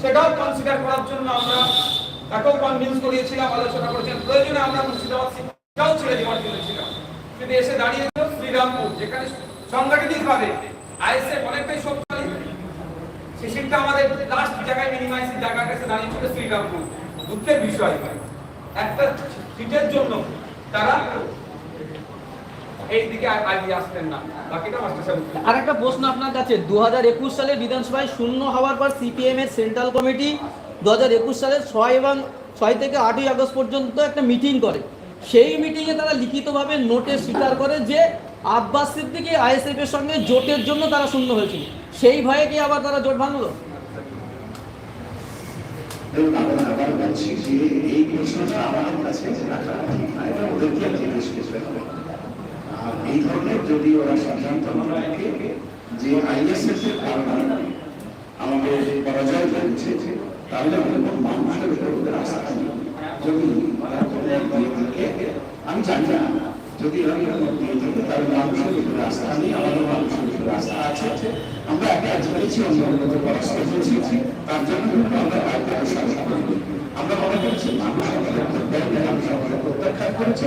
সেটাও কনসিডার করার জন্য আমরা তাকেও কনভিন্স করিয়েছিলাম, আলোচনা করেছিলাম। প্রয়োজনে আমরা মুর্শিদাবাদ সিটটাও ছেড়ে দেওয়ার জন্য ছিলাম। কিন্তু এসে দাঁড়িয়েছিল শ্রীরামপুর, যেখানে সাংগঠনিক ভাবে আইএসএফ অনেকটাই শক্তিশালী। সিটটা আমাদের লাস্ট জায়গায় মিনিমাইজ জায়গা কাছে দাঁড়িয়েছিল শ্রীরামপুর। দুঃখের বিষয়। একটা সিটের জন্য তারা দিকে আগিয়ে আসতেন না। বাকিটা মাস্টার সাহেব উত্তর আর একটা প্রশ্ন আপনার কাছে দু হাজার একুশ সালে বিধানসভায় শূন্য হওয়ার পর সিপিএম এর সেন্ট্রাল কমিটি দু সালের ছয় এবং ছয় থেকে আটই আগস্ট পর্যন্ত একটা মিটিং করে। সেই মিটিংয়ে তারা লিখিতভাবে নোটে স্বীকার করে যে আব্বাস সিদ্দিকী আইএসএফ এর সঙ্গে জোটের জন্য তারা শূন্য হয়েছিল। সেই ভয়ে কি আবার তারা জোট ভাঙলো? আবার বলছি যে এই প্রশ্নটা আমাদের কাছে রাখা ঠিক না এটা ওদেরকে জিজ্ঞেস করতে হবে আর এই ধরনের যদি ওরা সিদ্ধান্ত যে কারণে আমাদের পরাজয় হয়েছে তাহলে মানুষের উপর ওদের আস্থা যদি আমি জানি না। যদি তাহলে মানুষের উপরে আস্থা নেই, আমাদের মানুষের উপরে আস্থা আছে। আমরা একটা কাজ করেছি অন্য অন্য পরাস্ত হয়েছি, তার জন্য আমরা বাইরে আমরা মনে করছি মানুষ আমাদের প্রত্যাখ্যান করেছে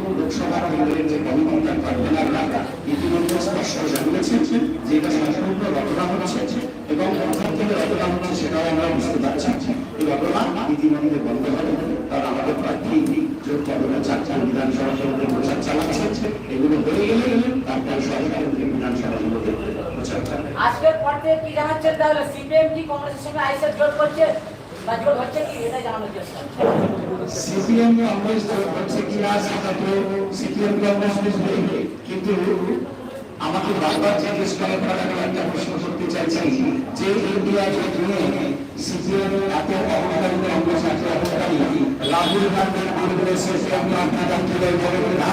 লোকসভা কেন্দ্রের যে কমিটিটা কনভেনাররা ইতিমধ্যে স্পষ্ট জানিয়েছেন যে এটা সম্পূর্ণ রচনা হচ্ছে এবং কোথাও থেকে রচনা হচ্ছে সেটাও আমরা বুঝতে পারছি এই রচনা ইতিমধ্যে বন্ধ হবে কারণ আমাদের প্রার্থী যোগ করবে চারটা বিধানসভা কেন্দ্রে প্রচার চালাচ্ছে। এগুলো হয়ে গেলে তারপর সরকার বিধানসভাগুলোতে প্রচার চালাবে আজকের পর থেকে কি জানাচ্ছেন তাহলে সিপিএম কি কংগ্রেসের সঙ্গে আইসের জোট করছে বা জোট হচ্ছে কি? এটা জানানোর চেষ্টা। সিপিএম কংগ্রেস হচ্ছে কিনা সেটা তো সিপিএম কংগ্রেস বুঝবে কিন্তু আমাকে বারবার জিজ্ঞেস করার আমি একটা প্রশ্ন করতে চাইছি যে ইন্ডিয়া জোট সিপিএম এত অহংকারী কংগ্রেস এত অহংকারী? রাহুল গান্ধীর বিরুদ্ধে সিপিএম আপনারা তুলে দেবে কিনা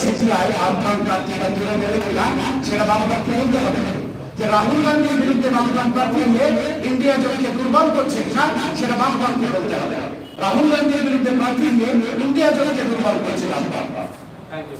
সিপিআই আপনার প্রার্থীরা তুলে দেবে কিনা সেটা বামপক্ষে বলতে হবে। যে রাহুল গান্ধীর বিরুদ্ধে ইন্ডিয়া দুর্বল করছে সেটা বলতে হবে। রাহুল গান্ধীর বিরুদ্ধে প্রার্থী নিয়ে ইন্ডিয়া জোটকে দুর্বল করছে বামপন্থ থ্যাংক ইউ